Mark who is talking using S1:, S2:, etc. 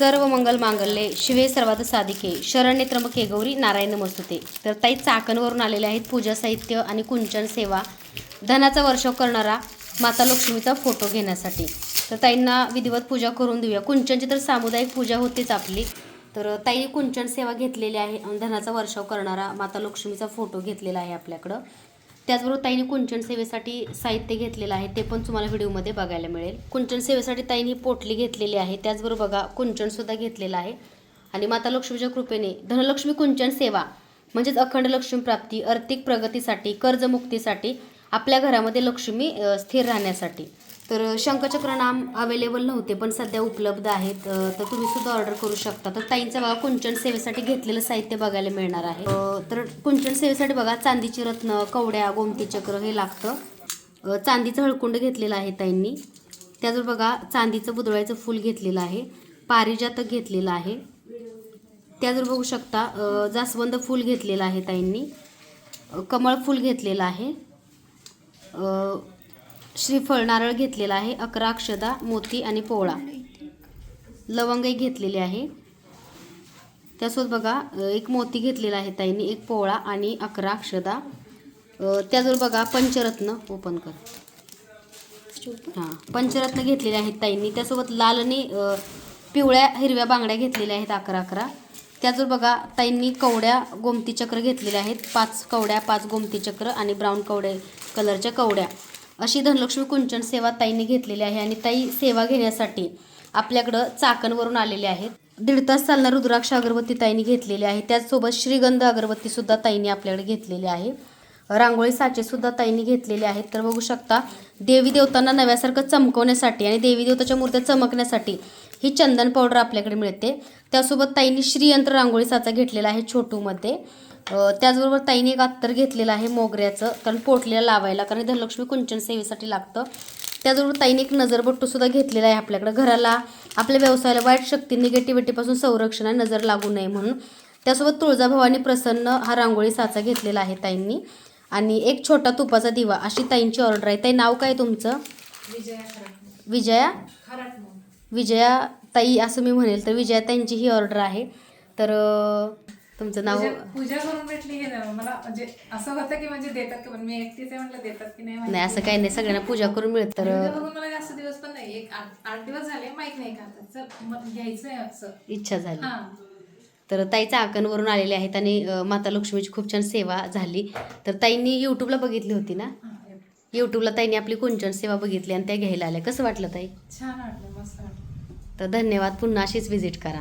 S1: सर्व मंगल मांगल्ये शिवे सर्वात साधिके शरण्य त्र्यंबके गौरी नारायण नमस्तुते तर ताई चाकणवरून आलेले आहेत पूजा साहित्य आणि कुंचन सेवा. धनाचा वर्षाव करणारा माता लक्ष्मीचा फोटो घेण्यासाठी. तर ताईंना विधिवत पूजा करून देऊया. कुंचनची तर सामुदायिक पूजा होतीच आपली. तर ताई कुंचन सेवा घेतलेली आहे धनाचा वर्षाव करणारा माता लक्ष्मीचा फोटो घेतलेला आहे आपल्याकडं. त्याचबरोबर ताईने कुंचन सेवेसाठी साहित्य घेतलेलं आहे ते पण तुम्हाला व्हिडिओमध्ये बघायला मिळेल. कुंचन सेवेसाठी ताईने पोटली घेतलेली आहे त्याचबरोबर बघा कुंचनसुद्धा घेतलेलं आहे. आणि माता लक्ष्मीच्या कृपेने धनलक्ष्मी कुंचन सेवा म्हणजेच अखंड लक्ष्मी प्राप्ती आर्थिक प्रगतीसाठी कर्जमुक्तीसाठी आपल्या घरामध्ये लक्ष्मी स्थिर राहण्यासाठी. तर शंखचक्र नाम अवेलेबल नव्हते पण सध्या उपलब्ध आहेत. तर तुम्ही सुद्धा ऑर्डर करू शकता. तर ताईंचं बघा कुंचन सेवेसाठी घेतलेलं साहित्य बघायला मिळणार आहे. तर कुंचन सेवेसाठी बघा चांदीची रत्न कवड्या गोमती चक्र हे लागतं. चांदीचं हळकुंड घेतलेलं आहे ताईंनी. त्याचबरोबर बघा चांदीचं बुधळाचं फूल घेतलेलं आहे. पारिजातक घेतलेलं आहे. त्याचबरोबर बघू शकता जास्वंद फूल घेतलेलं आहे ताईंनी. कमळ फूल घेतलेलं आहे. श्रीफळ नारळ घेतलेला आहे अकरा अक्षदा मोती आणि पोळा लवंगही घेतलेली आहे. त्यासोबत बघा एक मोती घेतलेला आहे ताईंनी एक पोळा आणि अकरा अक्षदा. अ, त्याचबरोबर बघा पंचरत्न ओपन कर. हां पंचरत्न घेतलेले आहेत ताईंनी. त्यासोबत लाल आणि पिवळ्या हिरव्या बांगड्या घेतलेल्या आहेत अकरा अकरा. त्याचबरोबर बघा ताईंनी कवड्या गोमती चक्र घेतलेले आहेत. पाच कवड्या पाच गोमती चक्र आणि ब्राऊन कवडे कलरच्या कवड्या. अशी धनलक्ष्मी कुंचन सेवा ताईंनी घेतलेली आहे आणि ताई सेवा घेण्यासाठी आपल्याकडं चाकणवरून आलेले आहेत. दीड तास चालणार रुद्राक्ष अगरबत्ती ताईंनी घेतलेली आहे. त्याचसोबत श्रीगंध अगरबत्तीसुद्धा ताईंनी आपल्याकडे घेतलेली आहे. रांगोळी साचे सुद्धा ताईंनी घेतलेले आहेत. तर बघू शकता देवी देवतांना नव्यासारखं चमकवण्यासाठी आणि देवी देवताच्या मूर्त्या चमकण्यासाठी ही चंदन पावडर आपल्याकडे मिळते. त्यासोबत ताईंनी श्रीयंत्र रांगोळी साचा घेतलेला आहे छोटूमध्ये. त्याचबरोबर ताईने एक अत्तर घेतलेलं आहे मोगऱ्याचं कारण पोटलीला लावायला कारण धनलक्ष्मी कुंचन सेवेसाठी लागतं. त्याचबरोबर ताईने एक नजरबट्टूसुद्धा घेतलेला आहे आपल्याकडे. घराला आपल्या व्यवसायाला वाईट शक्ती निगेटिव्हिटीपासून संरक्षण आणि नजर लागू नये म्हणून. त्यासोबत तुळजाभवानी प्रसन्न हा रांगोळी साचा घेतलेला आहे ताईंनी. आणि एक छोटा तुपाचा दिवा अशी ताईंची ऑर्डर आहे. ताई नाव काय तुमचं? विजया विजया? ताई असं मी म्हणेल. तर विजया ताईंची ही ऑर्डर आहे. तर तुमचं नाव?
S2: पूजा पूजा करून भेटली हे ना मला म्हणजे असं होतं की म्हणजे देतात की पण मी एकटीच आहे म्हटलं देतात की नाही माहिती.
S1: नाही असं काही नाही. सगळ्यांना पूजा करून मिळत. तर
S2: करून मला जास्त दिवस पण नाही. एक आठ आठ दिवस झाले माहीत नाही का आता. चल मग घ्यायचंय असं.
S1: इच्छा झाली.
S2: हा.
S1: तर ताई चाकणवरून आलेले आहेत आणि अं, माता लक्ष्मीची खूप छान सेवा झाली. तर ताईंनी यूट्यूबला बघितली होती ना?
S2: हा,
S1: यूट्यूबला ताईंनी आपली कुंचन सेवा बघितली आणि त्या घ्यायला आल्या. कसं वाटलं ताई?
S2: छान वाटलं मस्त वाटलं.
S1: तर धन्यवाद. पुन्हा अशीच व्हिजिट करा.